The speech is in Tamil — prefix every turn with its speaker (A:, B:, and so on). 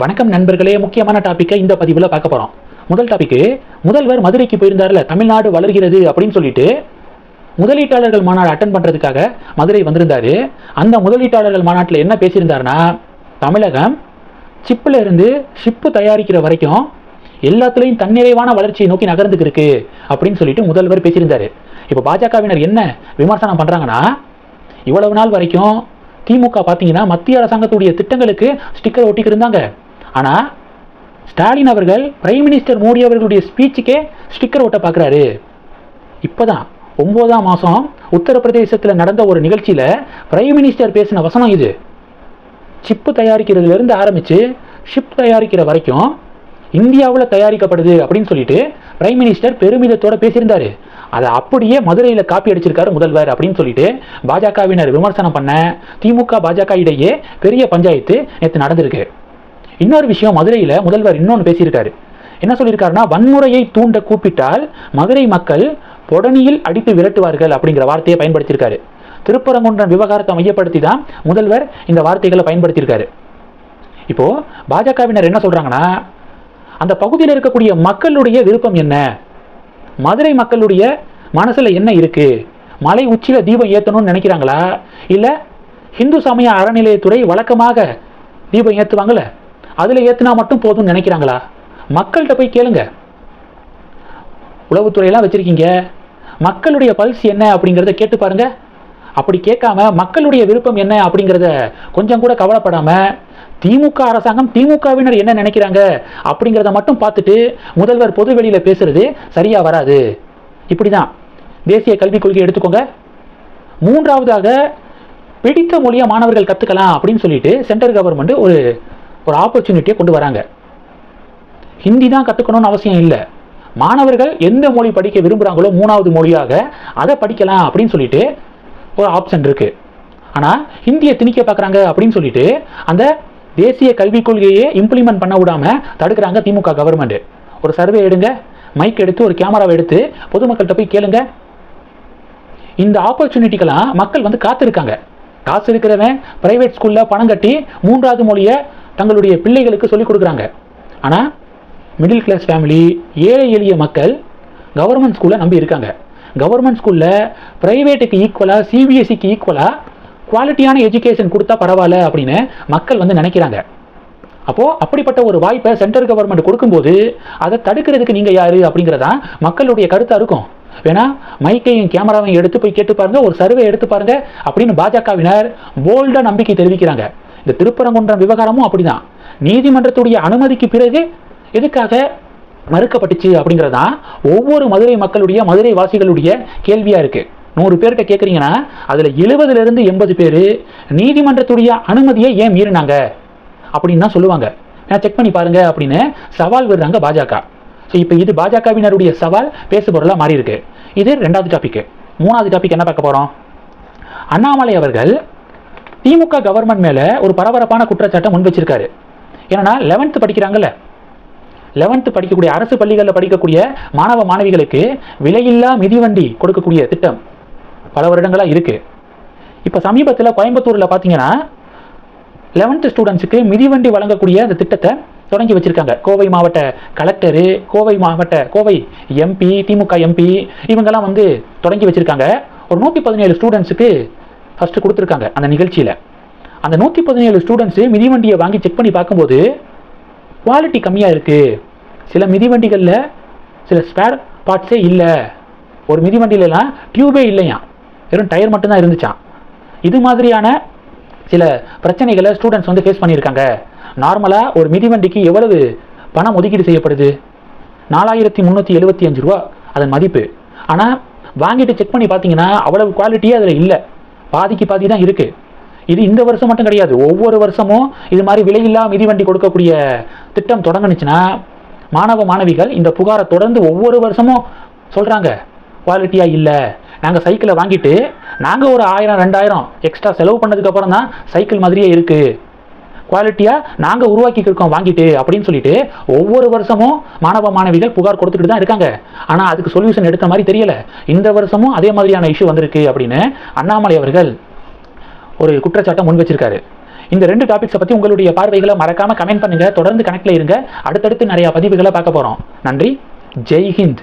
A: வணக்கம் நண்பர்களே முக்கியமான டாப்பிக்கை இந்த பதிவில் பார்க்க போகிறோம் முதல் டாபிக்கு முதல்வர் மதுரைக்கு போயிருந்தார்ல தமிழ்நாடு வளர்கிறது அப்படின்னு சொல்லிட்டு முதலீட்டாளர்கள் மாநாடு அட்டன் பண்ணுறதுக்காக மதுரை வந்திருந்தாரு. அந்த முதலீட்டாளர்கள் மாநாட்டில் என்ன பேசியிருந்தாருன்னா தமிழகம் சிப்பில் இருந்து ஷிப்பு தயாரிக்கிற வரைக்கும் எல்லாத்துலேயும் தன்னிறைவான வளர்ச்சியை நோக்கி நகர்ந்துக்கு இருக்கு அப்படின்னு சொல்லிட்டு முதல்வர் பேசியிருந்தாரு. இப்போ பாஜகவினர் என்ன விமர்சனம் பண்ணுறாங்கன்னா இவ்வளவு நாள் வரைக்கும் திமுக பார்த்தீங்கன்னா மத்திய அரசாங்கத்துடைய திட்டங்களுக்கு ஸ்டிக்கர் ஒட்டிக்கிருந்தாங்க ஆனால் ஸ்டாலின் அவர்கள் பிரைம் மினிஸ்டர் மோடி அவர்களுடைய ஸ்பீச்சுக்கே ஸ்டிக்கர் ஒட்ட பார்க்குறாரு இப்போ தான் ஒம்போதாம் மாதம் உத்தரப்பிரதேசத்தில் நடந்த ஒரு நிகழ்ச்சியில் பிரைம் மினிஸ்டர் பேசின வசனம் இது. சிப்பு தயாரிக்கிறதுலேருந்து ஆரம்பித்து ஷிப் தயாரிக்கிற வரைக்கும் இந்தியாவில் தயாரிக்கப்படுது அப்படின்னு சொல்லிட்டு பிரைம் மினிஸ்டர் பெருமிதத்தோடு பேசியிருந்தாரு. அதை அப்படியே மதுரையில் காப்பி அடிச்சிருக்காரு முதல்வர் அப்படின்னு சொல்லிட்டு பாஜகவினர் விமர்சனம் பண்ண திமுக பாஜக இடையே பெரிய பஞ்சாயத்து நேற்று நடந்திருக்கு. இன்னொரு விஷயம் மதுரையில் முதல்வர் இன்னொன்று பேசியிருக்காரு. என்ன சொல்லியிருக்காருன்னா வன்முறையை தூண்ட கூப்பிட்டால் மதுரை மக்கள் பொடனியில் அடித்து விரட்டுவார்கள் அப்படிங்கிற வார்த்தையை பயன்படுத்தியிருக்காரு. திருப்பரங்குன்றம் விவகாரத்தை மையப்படுத்தி தான் முதல்வர் இந்த வார்த்தைகளை பயன்படுத்தியிருக்காரு. இப்போது பாஜகவினர் என்ன சொல்கிறாங்கன்னா அந்த பகுதியில் இருக்கக்கூடிய மக்களுடைய விருப்பம் என்ன? மதுரை மக்களுடைய மனசில் என்ன இருக்குது மலை உச்சியில் தீபம் ஏற்றணும்னு நினைக்கிறாங்களா? இல்லை இந்து சமய அறநிலையத்துறை வழக்கமாக தீபம் ஏற்றுவாங்களே அதில் ஏற்றினா மட்டும் போதும்னு நினைக்கிறாங்களா? மக்கள்கிட்ட போய் கேளுங்க. உளவுத்துறையெல்லாம் வச்சுருக்கீங்க. மக்களுடைய பல்ஸ் என்ன அப்படிங்கிறத கேட்டு பாருங்கள் அப்படி கேட்காம மக்களுடைய விருப்பம் என்ன அப்படிங்கிறத கொஞ்சம் கூட கவலைப்படாமல் திமுக அரசாங்கம் திமுகவினர் என்ன நினைக்கிறாங்க அப்படிங்கிறத மட்டும் பார்த்துட்டு முதல்வர் பொது வெளியில் பேசுறது சரியாக வராது. இப்படிதான். தேசிய கல்விக் கொள்கை எடுத்துக்கோங்க. மூன்றாவதாக பிடித்த மொழியை மாணவர்கள் கற்றுக்கலாம் அப்படின்னு சொல்லிட்டு சென்ட்ரல் கவர்மெண்ட் ஒரு ஒரு ஆப்பர்ச்சுனிட்டியை கொண்டு வராங்க. ஹிந்தி தான் கற்றுக்கணும்னு அவசியம் இல்லை. மாணவர்கள் எந்த மொழி படிக்க விரும்புகிறாங்களோ மூணாவது மொழியாக அதை படிக்கலாம் அப்படின்னு சொல்லிட்டு ஒரு ஆப்ஷன் இருக்கு. ஆனால் ஹிந்தியை திணிக்க பார்க்குறாங்க அப்படின்னு சொல்லிட்டு அந்த தேசிய கல்விக் கொள்கையை இம்ப்ளிமெண்ட் பண்ண விடாம தடுக்கிறாங்க திமுக கவர்மெண்ட் ஒரு சர்வே எடுங்க மைக் எடுத்து ஒரு கேமராவை எடுத்து பொதுமக்கள்கிட்ட போய் கேளுங்க. இந்த ஆப்பர்ச்சுனிட்டிக்கெல்லாம் மக்கள் வந்து காத்திருக்காங்க. காசு இருக்கிறவன் பிரைவேட் ஸ்கூலில் பணம் கட்டி மூன்றாவது மொழியை தங்களுடைய பிள்ளைகளுக்கு சொல்லிக் கொடுக்குறாங்க. ஆனால் மிடில் கிளாஸ் ஃபேமிலி ஏழை எளிய மக்கள் கவர்மெண்ட் ஸ்கூலை நம்பி இருக்காங்க. கவர்மெண்ட் ஸ்கூலில் ப்ரைவேட்டுக்கு ஈக்குவலாக சிபிஎஸ்சிக்கு ஈக்குவலாக குவாலிட்டியான எஜுகேஷன் கொடுத்தா பரவாயில்ல அப்படின்னு மக்கள் வந்து நினைக்கிறாங்க. அப்போது அப்படிப்பட்ட ஒரு வாய்ப்பை சென்ட்ரல் கவர்மெண்ட் கொடுக்கும்போது அதை தடுக்கிறதுக்கு நீங்கள் யார் அப்படிங்கிறதான் மக்களுடைய கருத்தாக இருக்கும். வேணா மைக்கையும் கேமராவையும் எடுத்து போய் கேட்டு பாருங்கள் ஒரு சர்வே எடுத்து பாருங்கள் அப்படின்னு பாஜகவினர் போல்டாக நம்பிக்கை தெரிவிக்கிறாங்க. இந்த திருப்பரங்குன்றம் விவகாரமும் அப்படிதான். நீதிமன்றத்துடைய அனுமதிக்கு பிறகு எதுக்காக மறுக்கப்பட்டுச்சு அப்படிங்கிறதான் ஒவ்வொரு மதுரை மக்களுடைய மதுரை வாசிகளுடைய கேள்வியா இருக்கு. நூறு பேர்கிட்ட கேட்குறீங்கன்னா அதில் எழுபதுலேருந்து எண்பது பேர் நீதிமன்றத்துடைய அனுமதியை ஏன் மீறினாங்க? அப்படின்னு தான் சொல்லுவாங்க. நான் செக் பண்ணி பாருங்க அப்படின்னு சவால் விடுறாங்க பாஜக. ஸோ இப்போ இது பாஜகவினருடைய சவால் பேசுபொருளாக மாறி இருக்கு. இது ரெண்டாவது டாபிக் மூணாவது டாபிக் என்ன பார்க்க போகிறோம் அண்ணாமலை அவர்கள் திமுக கவர்மெண்ட் மேலே ஒரு பரபரப்பான குற்றச்சாட்டை முன் வச்சிருக்காரு. ஏன்னா லெவன்த்து படிக்கிறாங்கல்ல. லெவன்த்து படிக்கக்கூடிய அரசு பள்ளிகளில் படிக்கக்கூடிய மாணவ மாணவிகளுக்கு விலையில்லா மிதிவண்டி கொடுக்கக்கூடிய திட்டம் பல வருடங்களாக இருக்குது இப்போ சமீபத்தில் கோயம்புத்தூரில் பார்த்தீங்கன்னா லெவன்த்து ஸ்டூடெண்ட்ஸுக்கு மிதிவண்டி வழங்கக்கூடிய அந்த திட்டத்தை தொடங்கி வச்சிருக்காங்க. கோவை மாவட்ட கலெக்டரு கோவை மாவட்ட கோவை எம்பி திமுக எம்பி இவங்கெல்லாம் வந்து தொடங்கி வச்சிருக்காங்க. ஒரு நூற்றி பதினேழு ஸ்டூடெண்ட்ஸுக்கு ஃபஸ்ட்டு கொடுத்துருக்காங்க அந்த நிகழ்ச்சியில். அந்த நூற்றி பதினேழு ஸ்டூடெண்ட்ஸு மிதிவண்டியை வாங்கி செக் பண்ணி பார்க்கும்போது குவாலிட்டி கம்மியாக இருக்குது சில மிதிவண்டிகளில் சில ஸ்பேர் பார்ட்ஸே இல்லை. ஒரு மிதிவண்டியிலலாம் டியூபே இல்லையாம். வெறும் டயர் மட்டும்தான் இருந்துச்சான் இது மாதிரியான சில பிரச்சனைகளை ஸ்டூடெண்ட்ஸ் வந்து ஃபேஸ் பண்ணியிருக்காங்க. நார்மலாக ஒரு மிதிவண்டிக்கு எவ்வளவு பணம் ஒதுக்கீடு செய்யப்படுது? நாலாயிரத்தி முந்நூற்றி எழுபத்தி அஞ்சு ரூபா அதன் மதிப்பு. ஆனால் வாங்கிட்டு செக் பண்ணி பார்த்தீங்கன்னா அவ்வளவு குவாலிட்டியே அதில் இல்லை. பாதிக்கு பாதி தான் இருக்குது இது இந்த வருஷம் மட்டும் கிடையாது. ஒவ்வொரு வருஷமும் இது மாதிரி விலையில்லா மிதிவண்டி கொடுக்கக்கூடிய திட்டம் தொடங்குனுச்சுன்னா மாணவ மாணவிகள் இந்த புகாரை தொடர்ந்து ஒவ்வொரு வருஷமும் சொல்கிறாங்க குவாலிட்டியாக இல்லை. நாங்கள் சைக்கிளை வாங்கிட்டு நாங்கள் ஒரு ஆயிரம் ரெண்டாயிரம் எக்ஸ்ட்ரா செலவு பண்ணதுக்கப்புறம் தான் சைக்கிள் மாதிரியே இருக்குது குவாலிட்டியாக நாங்கள் உருவாக்கிக்கிருக்கோம் வாங்கிட்டு அப்படின்னு சொல்லிட்டு ஒவ்வொரு வருஷமும் மாணவ மாணவிகள் புகார் கொடுத்துட்டு தான் இருக்காங்க. ஆனால் அதுக்கு சொல்யூஷன் எடுத்த மாதிரி தெரியல. இந்த வருஷமும் அதே மாதிரியான இஷ்யூ வந்திருக்கு அப்படின்னு அண்ணாமலை அவர்கள் ஒரு குற்றச்சாட்டை முன் வச்சிருக்காரு. இந்த ரெண்டு டாபிக்ஸை பற்றி உங்களுடைய பார்வைகளை மறக்காமல் கமெண்ட் பண்ணுங்கள் தொடர்ந்து கனெக்டில் இருங்க. அடுத்தடுத்து நிறையா பதிவுகளை பார்க்க போகிறோம் நன்றி. ஜெய் ஹிந்த்.